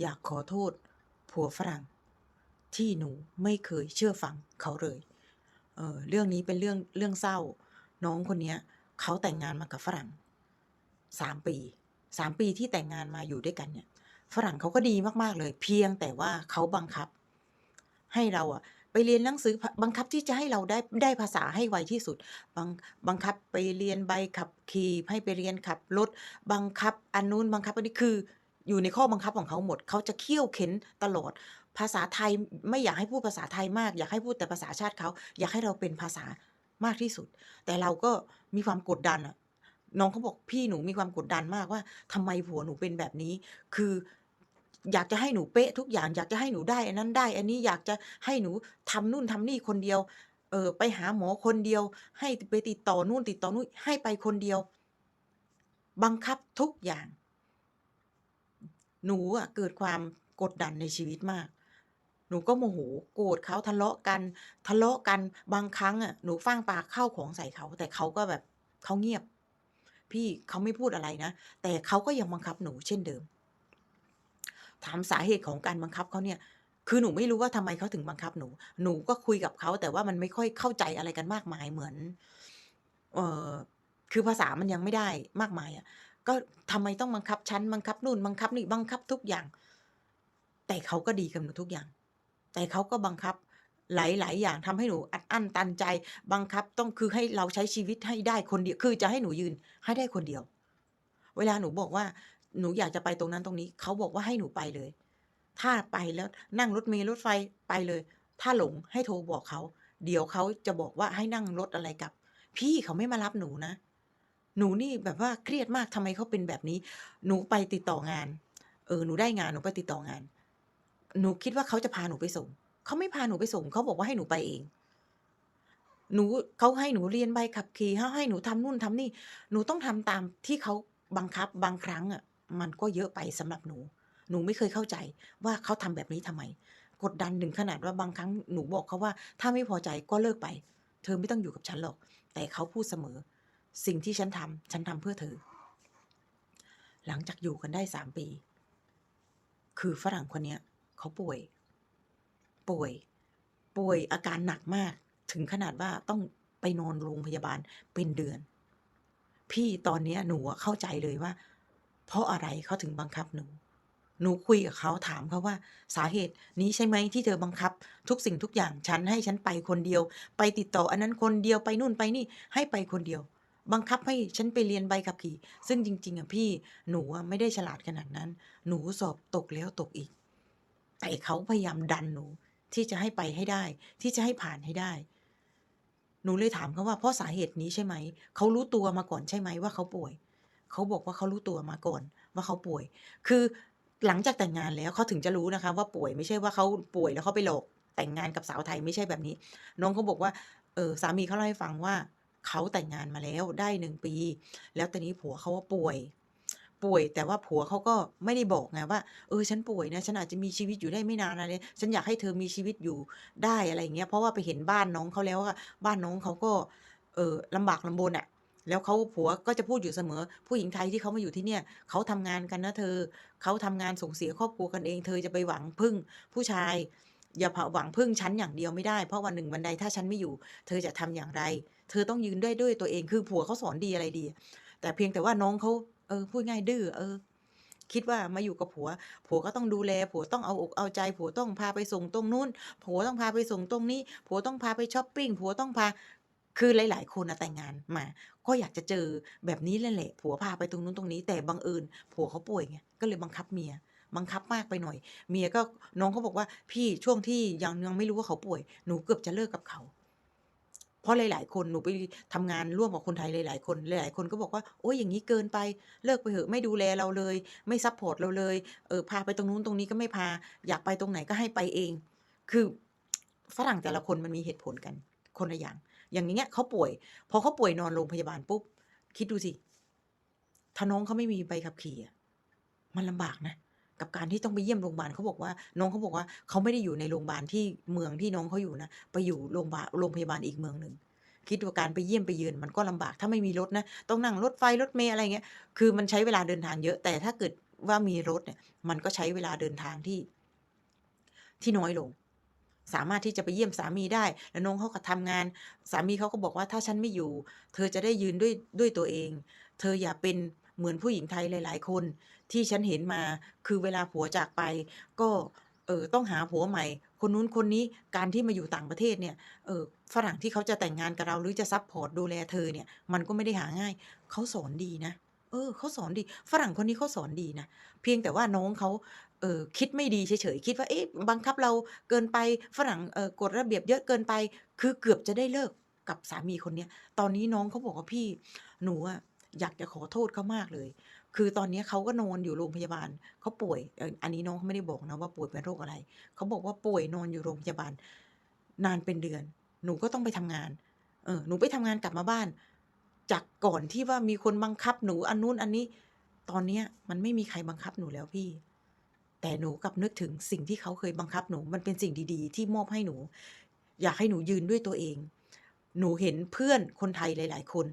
อยากขอโทษ ผัวฝรั่ง ที่หนูไม่เคยเชื่อฟังเขาเลยเออเรื่องนี้เป็นเรื่องเรื่องเศร้า น้องคนเนี้ยเขาแต่งงานมากับฝรั่งสามปีสามปีที่แต่งงานมาอยู่ด้วยกันเนี่ยฝรั่งเขาก็ดีมาก ๆ เลย เพียงแต่ว่าเขาบังคับ ให้เราอะไปเรียนหนังสือบังคับที่จะให้เราได้ได้ภาษาให้ไวที่สุดบังบังคับไปเรียนใบขับขี่ให้ไปเรียนขับรถบังคับอันนู้นบังคับอันนี้คือ อยู่ในข้อบังคับของเขาหมด เขาจะเคี่ยวเข็นตลอด ภาษาไทยไม่อยากให้พูดภาษาไทยมาก อยากให้พูดแต่ภาษาชาติเขา อยากให้เราเป็นภาษามากที่สุด แต่เราก็มีความกดดันอะน้องเขาบอกพี่หนูมีความกดดันมากว่าทำไมผัวหนูเป็นแบบนี้ คืออยากจะให้หนูเป๊ะทุกอย่างอยากจะให้หนูได้อันนั้นได้ อันนี้อยากจะให้หนูทำนู่นทำนี่คนเดียว เออไปหาหมอคนเดียว ให้ไปติดต่อนู่นติดต่อนู่นให้ไปคนเดียว บังคับทุกอย่าง หนูอะเกิดความกดดันในชีวิตมาก หนูก็โมโหโกรธเขาทะเลาะกัน ทะเลาะกันบางครั้งอะหนูฟ้างปากเข้าของใส่เขา แต่เขาก็แบบเขาเงียบ พี่เขาไม่พูดอะไรนะ แต่เขาก็ยังบังคับหนูเช่นเดิม ถามสาเหตุของการบังคับเขาเนี่ยคือหนูไม่รู้ว่าทำไมเขาถึงบังคับหนู หนูก็คุยกับเขาแต่ว่ามันไม่ค่อยเข้าใจอะไรกันมากมายเหมือน เออคือภาษามันยังไม่ได้มากมายอะ ก็ทำไมต้องบังคับฉันบังคับนู่นบังคับนี่บังคับทุกอย่าง แต่เขาก็ดีกับหนูทุกอย่าง แต่เขาก็บังคับหลาย ๆ อย่างทำให้หนูอัดอั้นตันใจ บังคับต้องคือให้เราใช้ชีวิตให้ได้คนเดียวคือจะให้หนูยืนให้ได้คนเดียว เวลาหนูบอกว่าหนูอยากจะไปตรงนั้นตรงนี้ เขาบอกว่าให้หนูไปเลย ถ้าไปแล้วนั่งรถเมล์รถไฟไปเลย ถ้าหลงให้โทรบอกเขา เดี๋ยวเขาจะบอกว่าให้นั่งรถอะไรกับ พี่เขาไม่มารับหนูนะ หนูนี่แบบว่าเครียดมากทำไมเขาเป็นแบบนี้ หนูไปติดต่องาน เออหนูได้งานหนูไปติดต่องาน หนูคิดว่าเขาจะพาหนูไปส่งเขาไม่พาหนูไปส่งเขาบอกว่าให้หนูไปเอง หนูเขาให้หนูเรียนใบขับขี่เขาให้หนูทำนู่นทำนี่ หนูต้องทำตามที่เขาบังคับบางครั้งอะ มันก็เยอะไปสำหรับหนู หนูไม่เคยเข้าใจว่าเขาทำแบบนี้ทำไม กดดันถึงขนาดว่าบางครั้งหนูบอกเขาว่า ถ้าไม่พอใจก็เลิกไป เธอไม่ต้องอยู่กับฉันหรอก แต่เขาพูดเสมอ สิ่งที่ฉันทำฉันทำเพื่อเธอ หลังจากอยู่กันได้3ปี คือฝรั่งคนเนี้ยเขาป่วย ป่วย ป่วยอาการหนักมาก ถึงขนาดว่าต้องไปนอนโรงพยาบาลเป็นเดือน พี่ตอนนี้หนูเข้าใจเลยว่า เพราะอะไรเขาถึงบังคับหนู หนูคุยกับเขาถามเขาว่า สาเหตุนี้ใช่ไหมที่เธอบังคับ ทุกสิ่งทุกอย่างฉันให้ฉันไปคนเดียว ไปติดต่ออันนั้นคนเดียวไปนู่นไปนี่ให้ไปคนเดียว บังคับให้ฉันไปเรียนใบขับขี่ ซึ่งจริง ๆอะพี่หนูอะไม่ได้ฉลาดขนาดนั้น หนูสอบตกแล้วตกอีก แต่เขาพยายามดันหนูที่จะให้ไปให้ได้ ที่จะให้ผ่านให้ได้ หนูเลยถามเขาว่าเพราะสาเหตุนี้ใช่ไหมเขารู้ตัวมาก่อนใช่ไหมว่าเขาป่วยเขาบอกว่าเขารู้ตัวมาก่อน ว่าเขาป่วย คือหลังจากแต่งงานแล้วเขาถึงจะรู้นะคะ ว่าป่วยไม่ใช่ว่าเขาป่วยแล้วเขาไปหลอกแต่งงานกับสาวไทยไม่ใช่แบบนี้ น้องเขาบอกว่าเออสามีเขาเล่าให้ฟังว่า เขาแต่งงานมาแล้วได้1ปี แล้วตอนนี้ผัวเขาว่าป่วย ป่วยแต่ว่าผัวเขาก็ไม่ได้บอกไงว่าเออฉันป่วยนะฉันอาจจะมีชีวิตอยู่ได้ไม่นานอะไรฉันอยากให้เธอมีชีวิตอยู่ได้อะไรเงี้ยเพราะว่าไปเห็นบ้านน้องเขาแล้วอะบ้านน้องเขาก็เออลำบากลำบนอะแล้วเขาผัวก็จะพูดอยู่เสมอ ผู้หญิงไทยที่เขามาอยู่ที่เนี่ยเขาทำงานกันนะเธอเขาทำงานส่งเสียครอบครัวกันเอง เธอจะไปหวังพึ่ง ผู้ชาย อย่าผหวังพึ่งฉันอย่างเดียวไม่ได้เพราะวันหนึ่งวันใดถ้าฉันไม่อยู่ เธอจะทำอย่างไร เธอต้องยืนได้ด้วยตัวเองคือผัวเขาสอนดีอะไรดี แต่เพียงแต่ว่าน้องเขาเออพูดง่ายดื้อเออ คิดว่ามาอยู่กับผัว ผัวก็ต้องดูแล ผัวต้องเอาอกเอาใจ ผัวต้องพาไปส่งตรงนู้น ผัวต้องพาไปส่งตรงนี้ ผัวต้องพาไปชอปปิ้งผัวต้องพาคือหลาย ๆ คนนะแต่งงานมา ก็อยากจะเจอแบบนี้แหละผัวพาไปตรงนู้นตรงนี้ แต่บังเอิญผัวเขาป่วยไงก็เลยบังคับเมียบังคับมากไปหน่อย เมียก็น้องเขาบอกว่าพี่ช่วงที่ยังยังไม่รู้ว่าเขาป่วย หนูเกือบจะเลิกกับเขา เพราะหลาย ๆ คนหนูไปทำงานร่วมกับคนไทยหลาย ๆ คนหลาย ๆ คนก็บอกว่าโอ๊ยอย่างงี้เกินไปเลิกไปเถอะไม่ดูแลเราเลย ไม่ซัปพอร์ตเราเลยเออพาไปตรงนู้นตรงนี้ก็ไม่พา อยากไปตรงไหนก็ให้ไปเอง คือฝรั่งแต่ละคนมันมีเหตุผลกันคนละอย่าง อย่างเงี้ยเขาป่วย พอเขาป่วยนอนโรงพยาบาลปุ๊บ คิดดูสิ ถ้าน้องเขาไม่มีใบขับขี่อะมันลำบากนะ กับการที่ต้องไปเยี่ยมโรงพยาบาลเขาบอกว่า น้องเขาบอกว่าเขาไม่ได้อยู่ในโรงพยาบาลที่เมืองที่น้องเขาอยู่นะไปอยู่โรงบาโรงพยาบาลอีกเมืองหนึ่งคิดดูการไปเยี่ยมไปเยือนมันก็ลำบากถ้าไม่มีรถนะต้องนั่งรถไฟรถเมล์อะไรเงี้ยคือมันใช้เวลาเดินทางเยอะแต่ถ้าเกิดว่ามีรถเนี่ยมันก็ใช้เวลาเดินทางที่ ที่น้อยลง สามารถที่จะไปเยี่ยมสามีได้ แล้วน้องเขาก็ทำงาน สามีเขาก็บอกว่าถ้าฉันไม่อยู่ เธอจะได้ยืนด้วยด้วยตัวเอง เธออย่าเป็นเหมือนผู้หญิงไทยหลาย ๆ คน ที่ฉันเห็นมา คือเวลาผัวจากไป ก็เอ่อต้องหาผัวใหม่ คนนู้นคนนี้การที่มาอยู่ต่างประเทศเนี่ยเออฝรั่งที่เขาจะแต่งงานกับเราหรือจะซัปพอร์ตดูแลเธอเนี่ยมันก็ไม่ได้หาง่าย เขาสอนดีนะ เออเขาสอนดี ฝรั่งคนนี้เขาสอนดีนะ เพียงแต่ว่าน้องเขาเอ่อคิดไม่ดีเฉยๆคิดว่าเอ๊ะบังคับเราเกินไปฝรั่งเอ่อกฎระเบียบเยอะเกินไป คือเกือบจะได้เลิกกับสามีคนเนี้ย ตอนนี้น้องเขาบอกว่าพี่หนูอะอยากจะขอโทษเขามากเลย คือตอนนี้เขาก็นอนอยู่โรงพยาบาลเขาป่วยอันนี้น้องเขาไม่ได้บอกนะว่าป่วยเป็นโรคอะไรเขาบอกว่าป่วยนอนอยู่โรงพยาบาล นานเป็นเดือน หนูก็ต้องไปทำงาน เออหนูไปทำงานกลับมาบ้าน จากก่อนที่ว่ามีคนบังคับหนูอันนู้นอันนี้ ตอนเนี้ยมันไม่มีใครบังคับหนูแล้วพี่ แต่หนูกลับนึกถึงสิ่งที่เขาเคยบังคับหนูมันเป็นสิ่งดีๆ ที่มอบให้หนู อยากให้หนูยืนด้วยตัวเอง หนูเห็นเพื่อนคนไทยหลาย ๆ คน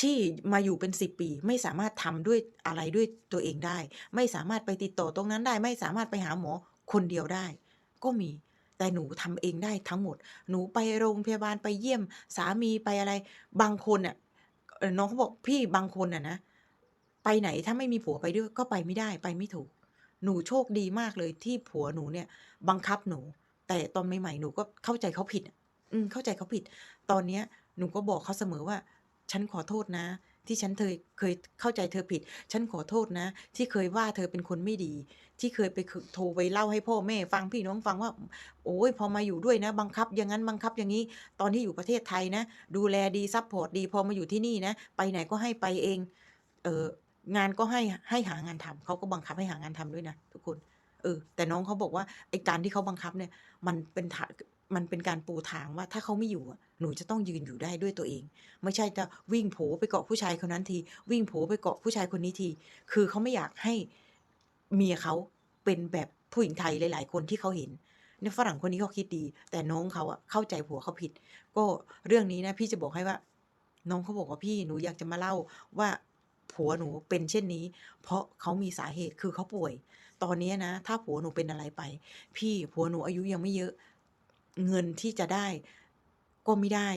ที่มาอยู่เป็น10ปี ไม่สามารถทำด้วยอะไรด้วยตัวเองได้ ไม่สามารถไปติดต่อตรงนั้นได้ ไม่สามารถไปหาหมอคนเดียวได้ ก็มีแต่หนูทำเองได้ทั้งหมด หนูไปโรงพยาบาลไปเยี่ยม สามีไปอะไร บางคนน่ะน้องเขาบอกพี่บางคนอะนะ ไปไหนถ้าไม่มีผัวไปด้วยก็ไปไม่ได้ไปไม่ถูก หนูโชคดีมากเลยที่ผัวหนูเนี่ย บังคับหนู แต่ตอนใหม่ๆหนูก็เข้าใจเขาผิด อืมเข้าใจเขาผิด ตอนเนี้ย หนูก็บอกเขาเสมอว่า ฉันขอโทษนะ ที่ฉันเทยเคยเข้าใจเธอผิด ฉันขอโทษนะ ที่เคยว่าเธอเป็นคนไม่ดี ที่เคยไปโทรไปเล่าให้พ่อแม่ ฟังพี่น้องฟังว่า โอ๊ยพอมาอยู่ด้วยนะ บังคับอย่างงั้นบังคับอย่างงี้ ตอนที่อยู่ประเทศไทยนะ ดูแลดีซัปพอร์ตดีพอมาอยู่ที่นี่นะ ไปไหนก็ให้ไปเอง เอองานก็ให้ให้หางานทำเขาก็บังคับให้หางานทำด้วยนะทุกคนเออแต่น้องเขาบอกว่าไอ้การที่เขาบังคับเนี่ย มันเป็นทา มันเป็นการปูทางว่าถ้าเขาไม่อยู่หนูจะต้องยืนอยู่ได้ด้วยตัวเอง ไม่ใช่จะวิ่งโผไปเกาะผู้ชายคนนั้นที วิ่งโผไปเกาะผู้ชายคนนี้ที คือเขาไม่อยากให้เมียเขาเป็นแบบผู้หญิงไทยหลาย ๆ คนที่เขาเห็นเนี่ยฝรั่งคนนี้เขาคิดดี แต่น้องเขาอะเข้าใจผัวเขาผิด ก็เรื่องนี้นะ พี่จะบอกให้ว่า น้องเขาบอกว่าพี่หนูอยากจะมาเล่าว่าผัวหนูเป็นเช่นนี้ เพราะเขามีสาเหตุคือเขาป่วย ตอนนี้นะ ถ้าผัวหนูเป็นอะไรไป พี่ผัวหนูอายุยังไม่เยอะ เงินที่จะได้ก็ไม่ได้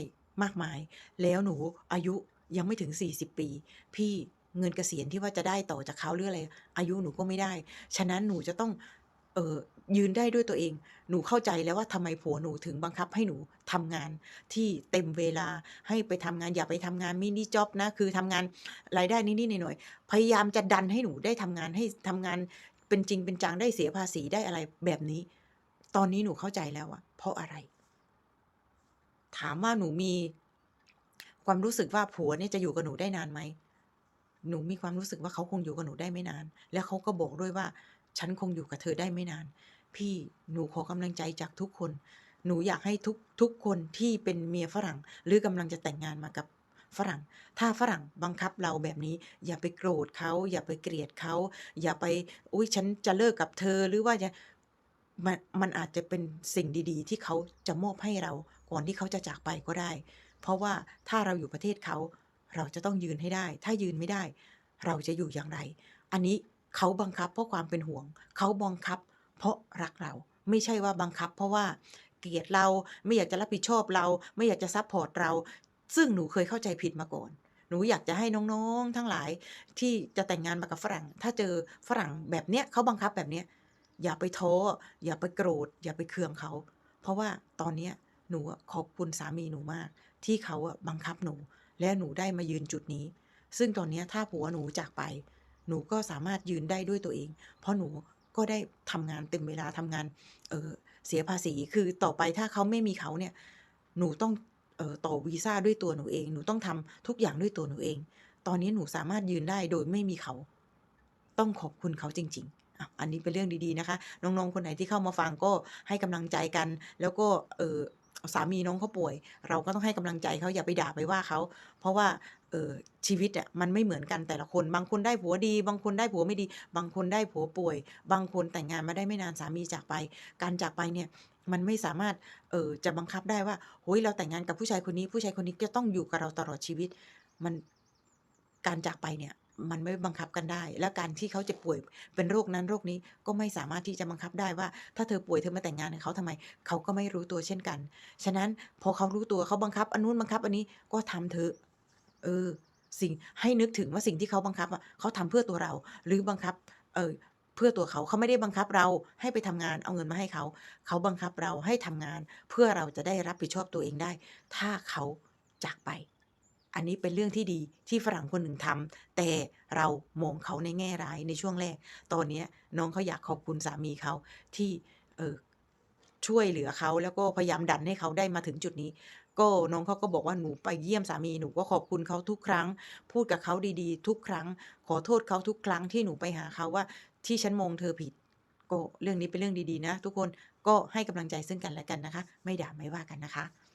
มากมาย แล้วหนูอายุยังไม่ถึง 40 ปี พี่เงินเกษียณที่ว่าจะได้ต่อจากเขาหรืออะไรอายุหนูก็ไม่ได้ ฉะนั้นหนูจะต้องเอ่อยืนได้ด้วยตัวเอง หนูเข้าใจแล้วว่าทำไมผัวหนูถึงบังคับให้หนูทำงานที่เต็มเวลาให้ไปทำงานอย่าไปทำงาน mini job นะ คือทำงานรายได้นิดๆหน่อยๆพยายามจะดันให้หนูได้ทำงานให้ทำงานเป็นจริงเป็นจังได้เสียภาษีได้อะไรแบบนี้ ตอนนี้หนูเข้าใจแล้วอะเพราะอะไร?ถามว่าหนูมีความรู้สึกว่าผัวเนี่ยจะอยู่กับหนูได้นานไหม?หนูมีความรู้สึกว่าเขาคงอยู่กับหนูได้ไม่นาน แล้วเขาก็บอกด้วยว่า ฉันคงอยู่กับเธอได้ไม่นาน พี่หนูขอกำลังใจจากทุกคน หนูอยากให้ทุกทุกคนที่เป็นเมียฝรั่ง หรือกำลังจะแต่งงานมากับฝรั่ง ถ้าฝรั่งบังคับเราแบบนี้ อย่าไปโกรธเขา อย่าไปเกลียดเขา อย่าไป อุ๊ยฉันจะเลิกกับเธอหรือว่าจะ มันมันอาจจะเป็นสิ่งดีๆ ที่เขาจะมอบให้เราก่อนที่เขาจะจากไปก็ได้ เพราะว่าถ้าเราอยู่ประเทศเขา เราจะต้องยืนให้ได้ ถ้ายืนไม่ได้ เราจะอยู่อย่างไร?อันนี้เขาบังคับเพราะความเป็นห่วง เขาบังคับ เพราะรักเรา ไม่ใช่ว่าบังคับ เพราะว่าเกลียดเราไม่อยากจะรับผิดชอบเรา ไม่อยากจะซัปพอร์ตเรา ซึ่งหนูเคยเข้าใจผิดมาก่อนหนูอยากจะให้น้องๆทั้งหลายที่จะแต่งงานมากับฝรั่ง ถ้าเจอฝรั่งแบบเนี้ยเขาบังคับแบบเนี้ย อย่าไปท้ออย่าไปโกรธ อย่าไปเคืองเขา เพราะว่าตอนเนี้ยหนูขอบคุณสามีหนูมาก ที่เขาบังคับหนู และหนูได้มายืนจุดนี้ ซึ่งตอนนี้ถ้าผัวหนูจากไป หนูก็สามารถยืนได้ด้วยตัวเอง เพราะหนูก็ได้ทำงานเต็มเวลาทำงานเออเสียภาษีคือต่อไปถ้าเขาไม่มีเขาเนี่ยหนูต้องเออต่อวีซ่าด้วยตัวหนูเอง หนูต้องทำทุกอย่างด้วยตัวหนูเอง ตอนนี้หนูสามารถยืนได้โดยไม่มีเขา ต้องขอบคุณเขาจริง ๆ อ้าวอันนี้เป็นเรื่องดีๆนะคะ น้องๆคนไหนที่เข้ามาฟังก็ให้กำลังใจกัน แล้วก็เอ่อสามีน้องเขาป่วย เราก็ต้องให้กำลังใจเขาอย่าไปด่าไปว่าเขา เพราะว่าเอ่อชีวิตอะมันไม่เหมือนกันแต่ละคน บางคนได้ผัวดี บางคนได้ผัวไม่ดี บางคนได้ผัวป่วย บางคนแต่งงานมาได้ไม่นานสามีจากไป การจากไปเนี่ยมันไม่สามารถเอ่อจะบังคับได้ว่าโอ้โฮเราแต่งงานกับผู้ชายคนนี้ ผู้ชายคนนี้จะต้องอยู่กับเราตลอดชีวิต มันการจากไปเนี่ย มันไม่บังคับกันได้ และการที่เขาจ็บป่วยเป็นโรคนั้นโรคนี้ก็ไม่สามารถที่จะบังคับได้ว่า ถ้าเธอป่วยเธอมาแต่งงานกับเขาทำไม เขาก็ไม่รู้ตัวเช่นกัน ฉะนั้นพอเขารู้ตัวเขาบังคับอันนู้นบังคับอันนี้ก็ทำเถอเออ สิ่งให้นึกถึงว่าสิ่งที่เขาบังคับอะเขาทำเพื่อตัวเรา หรือบังคับ เออเพื่อตัวเขาเขาไม่ได้บังคับเราให้ไปทำงานเอาเงินมาให้เขา เขาบังคับเราให้ทำงาน เพื่อเราจะได้รับผิดชอบตัวเองได้ ถ้าเขาจากไป อันนี้เป็นเรื่องที่ดีที่ฝรั่งคนหนึ่งทำแต่เรามองเขาในแง่ร้ายในช่วงแรก ตอนนี้น้องเขาอยากขอบคุณสามีเขาที่เออช่วยเหลือเขาแล้วก็พยายามดันให้เขาได้มาถึงจุดนี้ ก็น้องเขาก็บอกว่า"หนูไปเยี่ยมสามีหนูก็ขอบคุณเขาทุกครั้ง พูดกับเขาดีๆ ทุกครั้ง ขอโทษเขาทุกครั้งที่หนูไปหาเขาว่าที่ฉันมองเธอผิด"ก็เรื่องนี้เป็นเรื่องดีๆนะ ทุกคนก็ให้กำลังใจซึ่งกันและกันนะคะ ไม่ด่าไม่ว่ากันนะคะ